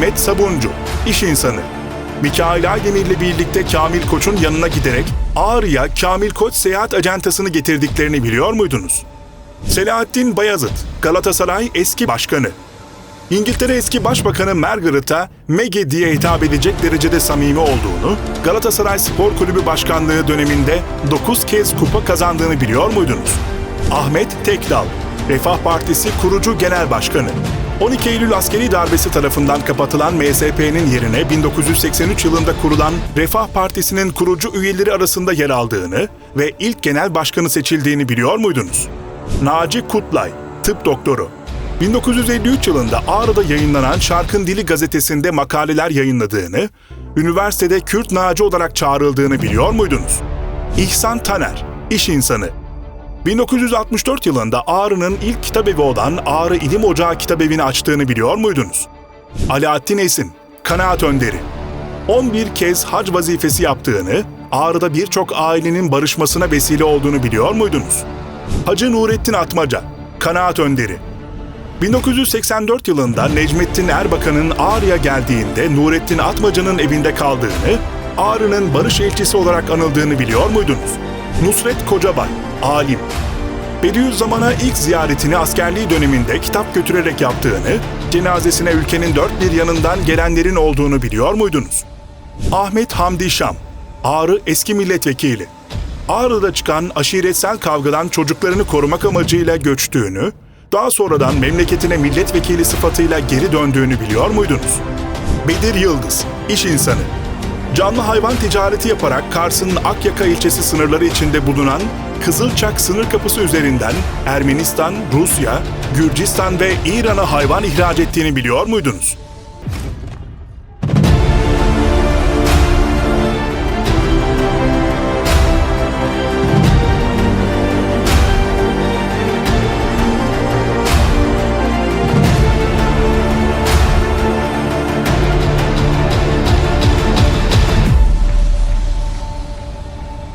Mehmet Sabuncu, iş insanı. Mikail Aydemir ile birlikte Kamil Koç'un yanına giderek Ağrı'ya Kamil Koç seyahat ajantasını getirdiklerini biliyor muydunuz? Selahattin Bayazıt, Galatasaray eski başkanı. İngiltere eski başbakanı Margaret'a Maggie diye hitap edecek derecede samimi olduğunu, Galatasaray Spor Kulübü başkanlığı döneminde 9 kez kupa kazandığını biliyor muydunuz? Ahmet Tekdal, Refah Partisi kurucu genel başkanı. 12 Eylül askeri darbesi tarafından kapatılan MSP'nin yerine 1983 yılında kurulan Refah Partisi'nin kurucu üyeleri arasında yer aldığını ve ilk genel başkanı seçildiğini biliyor muydunuz? Naci Kutlay, tıp doktoru. 1953 yılında Ağrı'da yayınlanan Şarkın Dili gazetesinde makaleler yayınladığını, üniversitede Kürt Naci olarak çağrıldığını biliyor muydunuz? İhsan Taner, iş insanı. 1964 yılında Ağrı'nın ilk kitabevi olan Ağrı İlim Ocağı kitabevi'ni açtığını biliyor muydunuz? Alaaddin Esin, kanaat önderi. 11 kez hac vazifesi yaptığını, Ağrı'da birçok ailenin barışmasına vesile olduğunu biliyor muydunuz? Hacı Nurettin Atmaca, kanaat önderi. 1984 yılında Necmettin Erbakan'ın Ağrı'ya geldiğinde Nurettin Atmaca'nın evinde kaldığını, Ağrı'nın barış elçisi olarak anıldığını biliyor muydunuz? Nusret Kocabay, alim. Bediüzzaman'a ilk ziyaretini askerliği döneminde kitap götürerek yaptığını, cenazesine ülkenin dört bir yanından gelenlerin olduğunu biliyor muydunuz? Ahmet Hamdi Şam, Ağrı eski milletvekili. Ağrı'da çıkan aşiretsel kavgadan çocuklarını korumak amacıyla göçtüğünü, daha sonradan memleketine milletvekili sıfatıyla geri döndüğünü biliyor muydunuz? Bedir Yıldız, iş insanı. Canlı hayvan ticareti yaparak Kars'ın Akyaka ilçesi sınırları içinde bulunan Kızılçak sınır kapısı üzerinden Ermenistan, Rusya, Gürcistan ve İran'a hayvan ihraç ettiğini biliyor muydunuz?